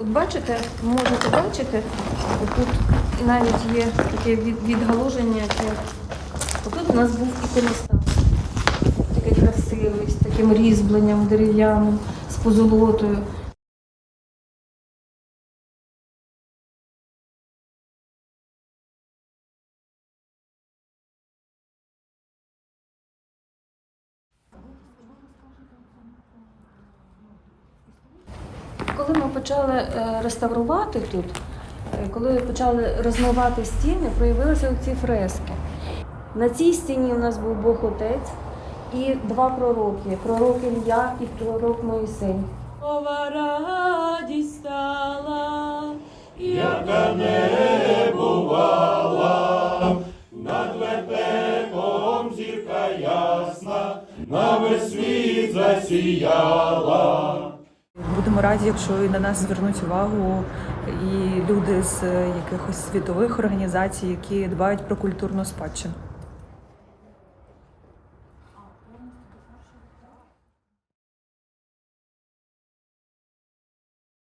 От бачите, можете бачити, тут навіть є таке від- відгалуження. Як... Тут у нас був іконостас. Такий красивий, з таким різьбленням дерев'яним, з позолотою. Коли ми почали е, реставрувати тут, е, коли почали розмивати стіни, проявилися ці фрески. На цій стіні у нас був Бог Отець і два пророки: пророк Ілля і пророк Моїсей. Ова радість стала, яка не бувала, над вертепом зірка ясна, на весь світ засіяла. Будемо раді, якщо і на нас звернуть увагу і люди з якихось світових організацій, які дбають про культурну спадщину.